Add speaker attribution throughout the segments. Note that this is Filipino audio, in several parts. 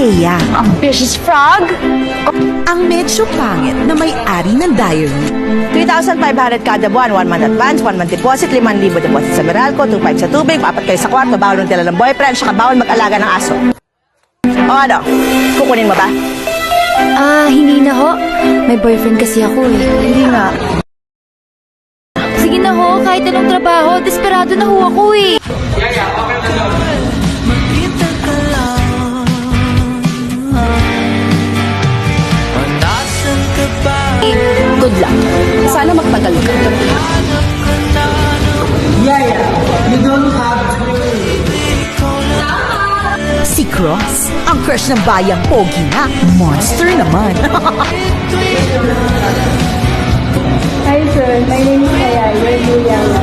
Speaker 1: Eya,
Speaker 2: Ambitious frog?
Speaker 1: ang medyo pangit na may-ari ng diary.
Speaker 3: 3,500 kada buwan, 1 month advance, 1 month deposit, 5,000 deposit sa Meralco, 2,500 sa tubig, 4 kayo sa kwarto, bawal ng tila ng boyfriend, saka bawal mag-alaga ng aso. O ano, kukunin mo ba?
Speaker 2: Ah, hindi na ho. May boyfriend kasi ako eh.
Speaker 3: Hindi nga.
Speaker 2: Sige na ho, kahit anong trabaho, desperado na ho ako eh. Good luck. Sana magtagal ka.
Speaker 1: Si Cross, ang crush ng bayang pogi na. Monster naman.
Speaker 4: Hi sir, my name is Kaya. You're Juliana.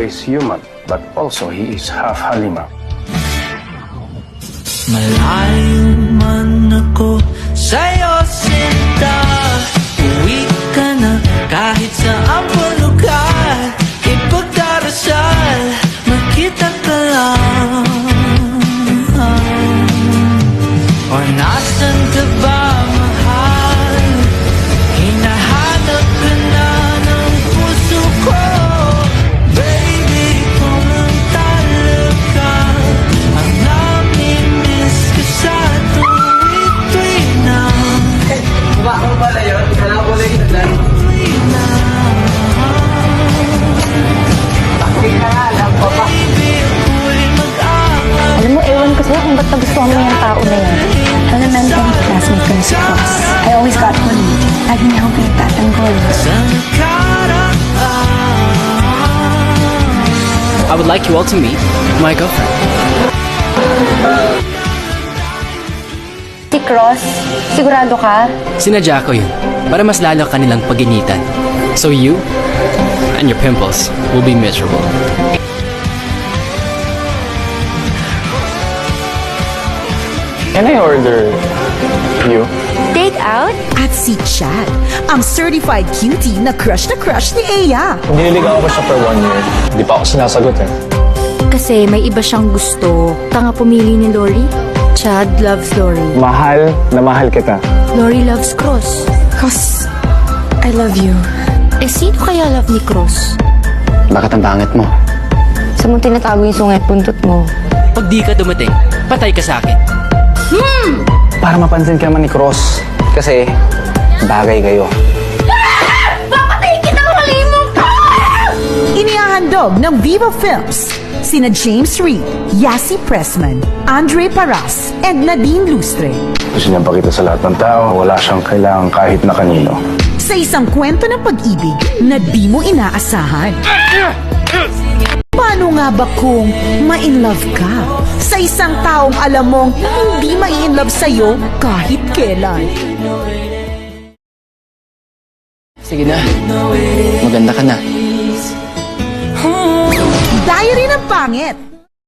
Speaker 5: is human, but also he is half Halima.
Speaker 6: Malayo man ako sa'yo sinta. Uwi kahit saan mo lugar. Ipagdarasal, makita ka lang. O nasan ka ba
Speaker 7: tao na yan. Elementary classmate ko na si. I always got bullied. Lagi niya akong pinagtatanggol.
Speaker 8: I would like you all to meet my girlfriend.
Speaker 7: Si Cross, sigurado ka?
Speaker 8: Sinadya ko yun para mas lalo ka nilang paginitan. So you and your pimples will be miserable.
Speaker 5: Can I order you?
Speaker 2: Take out?
Speaker 1: At si Chad, ang certified cutie na crush na crush ni Eya.
Speaker 9: Nililigaw ako siya for one year. Di pa ako sinasagot eh.
Speaker 2: Kasi may iba siyang gusto. Tanga pumili ni Lori. Chad loves Lori.
Speaker 9: Mahal na mahal kita.
Speaker 2: Lori loves Cross.
Speaker 1: Cause I love you.
Speaker 2: Eh, sino kaya love ni Cross?
Speaker 8: Bakit ang pangit mo?
Speaker 7: Sa mo tinatago yung sungay buntot mo.
Speaker 8: Pag di ka dumating, patay ka sa akin.
Speaker 9: Para mapansin ka naman ni Cross. Kasi bagay kayo.
Speaker 1: Inihahandog ng Viva Films sina James Reed, Yasi Pressman, Andre Paras, and Nadine Lustre.
Speaker 5: Gusto niya pakita sa lahat ng tao, wala siyang kailangan kahit na kanino.
Speaker 1: Sa isang kwento ng pag-ibig na di mo inaasahan. Paano nga ba kung ma-inlove ka sa isang taong alam mong hindi ma-inlove sa'yo kahit kailan?
Speaker 8: Sige na. Maganda ka na.
Speaker 1: Diary ng Pangit